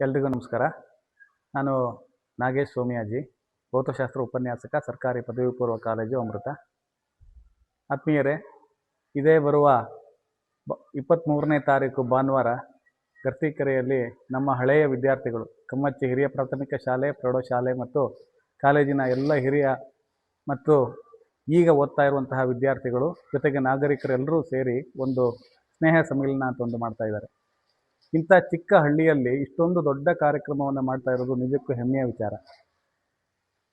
ಎಲ್ರಿಗೂ ನಮಸ್ಕಾರ. ನಾನು ನಾಗೇಶ್ ಸೋಮಿಯಾಜಿ, ಭೌತಶಾಸ್ತ್ರ ಉಪನ್ಯಾಸಕ, ಸರ್ಕಾರಿ ಪದವಿ ಪೂರ್ವ ಕಾಲೇಜು ಅಮೃತ. ಆತ್ಮೀಯರೇ, ಇದೇ ಬರುವ ಬ ಇಪ್ಪತ್ತ್ಮೂರನೇ ತಾರೀಕು ಭಾನುವಾರ ಗರ್ತಿಕೆರೆಯಲ್ಲಿ ನಮ್ಮ ಹಳೆಯ ವಿದ್ಯಾರ್ಥಿಗಳು, ಕಮ್ಮಚ್ಚಿ ಹಿರಿಯ ಪ್ರಾಥಮಿಕ ಶಾಲೆ ಪ್ರೌಢಶಾಲೆ ಮತ್ತು ಕಾಲೇಜಿನ ಎಲ್ಲ ಹಿರಿಯ ಮತ್ತು ಈಗ ಓದ್ತಾ ಇರುವಂತಹ ವಿದ್ಯಾರ್ಥಿಗಳು, ಜೊತೆಗೆ ನಾಗರಿಕರೆಲ್ಲರೂ ಸೇರಿ ಒಂದು ಸ್ನೇಹ ಸಮ್ಮಿಲನ ಅಂತ ಒಂದು ಮಾಡ್ತಾ ಇದ್ದಾರೆ. ಇಂಥ ಚಿಕ್ಕ ಹಳ್ಳಿಯಲ್ಲಿ ಇಷ್ಟೊಂದು ದೊಡ್ಡ ಕಾರ್ಯಕ್ರಮವನ್ನು ಮಾಡ್ತಾ ಇರೋದು ನಿಜಕ್ಕೂ ಹೆಮ್ಮೆಯ ವಿಚಾರ.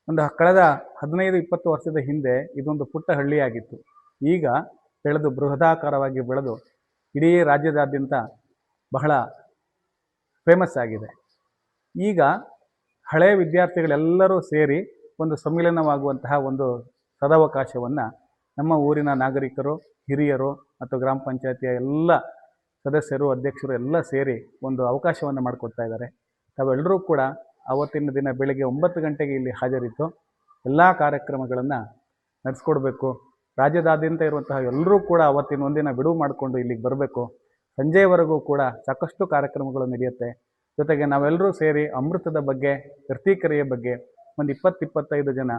ಒಂದು ಕಳೆದ ಹದಿನೈದು, ಇಪ್ಪತ್ತು ವರ್ಷದ ಹಿಂದೆ ಇದೊಂದು ಪುಟ್ಟ ಹಳ್ಳಿಯಾಗಿತ್ತು. ಈಗ ಬೆಳೆದು ಬೃಹದಾಕಾರವಾಗಿ ಬೆಳೆದು ಇಡೀ ರಾಜ್ಯದಾದ್ಯಂತ ಬಹಳ ಫೇಮಸ್ ಆಗಿದೆ. ಈಗ ಹಳೆಯ ವಿದ್ಯಾರ್ಥಿಗಳೆಲ್ಲರೂ ಸೇರಿ ಒಂದು ಸಮ್ಮಿಲನವಾಗುವಂತಹ ಒಂದು ಸದಾವಕಾಶವನ್ನು ನಮ್ಮ ಊರಿನ ನಾಗರಿಕರು, ಹಿರಿಯರು ಮತ್ತು ಗ್ರಾಮ ಪಂಚಾಯತಿಯ ಎಲ್ಲ ಸದಸ್ಯರು, ಅಧ್ಯಕ್ಷರು ಎಲ್ಲ ಸೇರಿ ಒಂದು ಅವಕಾಶವನ್ನು ಮಾಡಿಕೊಡ್ತಾ ಇದ್ದಾರೆ. ತಾವೆಲ್ಲರೂ ಕೂಡ ಅವತ್ತಿನ ದಿನ ಬೆಳಗ್ಗೆ ಒಂಬತ್ತು ಗಂಟೆಗೆ ಇಲ್ಲಿ ಹಾಜರಿದ್ದು ಎಲ್ಲ ಕಾರ್ಯಕ್ರಮಗಳನ್ನು ನಡೆಸ್ಕೊಡ್ಬೇಕು. ರಾಜ್ಯದಾದ್ಯಂತ ಇರುವಂತಹ ಎಲ್ಲರೂ ಕೂಡ ಅವತ್ತಿನ ಒಂದಿನ ಬಿಡುವು ಮಾಡಿಕೊಂಡು ಇಲ್ಲಿಗೆ ಬರಬೇಕು. ಸಂಜೆವರೆಗೂ ಕೂಡ ಸಾಕಷ್ಟು ಕಾರ್ಯಕ್ರಮಗಳು ನಡೆಯುತ್ತೆ. ಜೊತೆಗೆ ನಾವೆಲ್ಲರೂ ಸೇರಿ ಅಮೃತದ ಬಗ್ಗೆ ಕರ್ತೀಕೆರೆಯ ಬಗ್ಗೆ ಒಂದು ಇಪ್ಪತ್ತು ಇಪ್ಪತ್ತೈದು ಜನ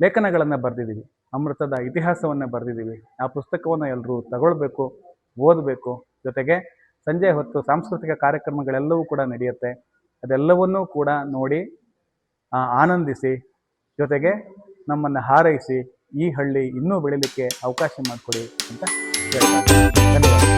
ಲೇಖನಗಳನ್ನು ಬರೆದಿದ್ದೀವಿ. ಅಮೃತದ ಇತಿಹಾಸವನ್ನು ಬರೆದಿದ್ದೀವಿ. ಆ ಪುಸ್ತಕವನ್ನು ಎಲ್ಲರೂ ತಗೊಳ್ಬೇಕು, ಓದಬೇಕು. ಜೊತೆಗೆ ಸಂಜೆ ಹೊತ್ತು ಸಾಂಸ್ಕೃತಿಕ ಕಾರ್ಯಕ್ರಮಗಳೆಲ್ಲವೂ ಕೂಡ ನಡೆಯುತ್ತೆ. ಅದೆಲ್ಲವನ್ನೂ ಕೂಡ ನೋಡಿ ಆನಂದಿಸಿ, ಜೊತೆಗೆ ನಮ್ಮನ್ನು ಹಾರೈಸಿ, ಈ ಹಳ್ಳಿ ಇನ್ನೂ ಬೆಳೀಲಿಕ್ಕೆ ಅವಕಾಶ ಮಾಡಿಕೊಡಿ ಅಂತ ಹೇಳ್ತಾರೆ ಧನ್ಯವಾದ.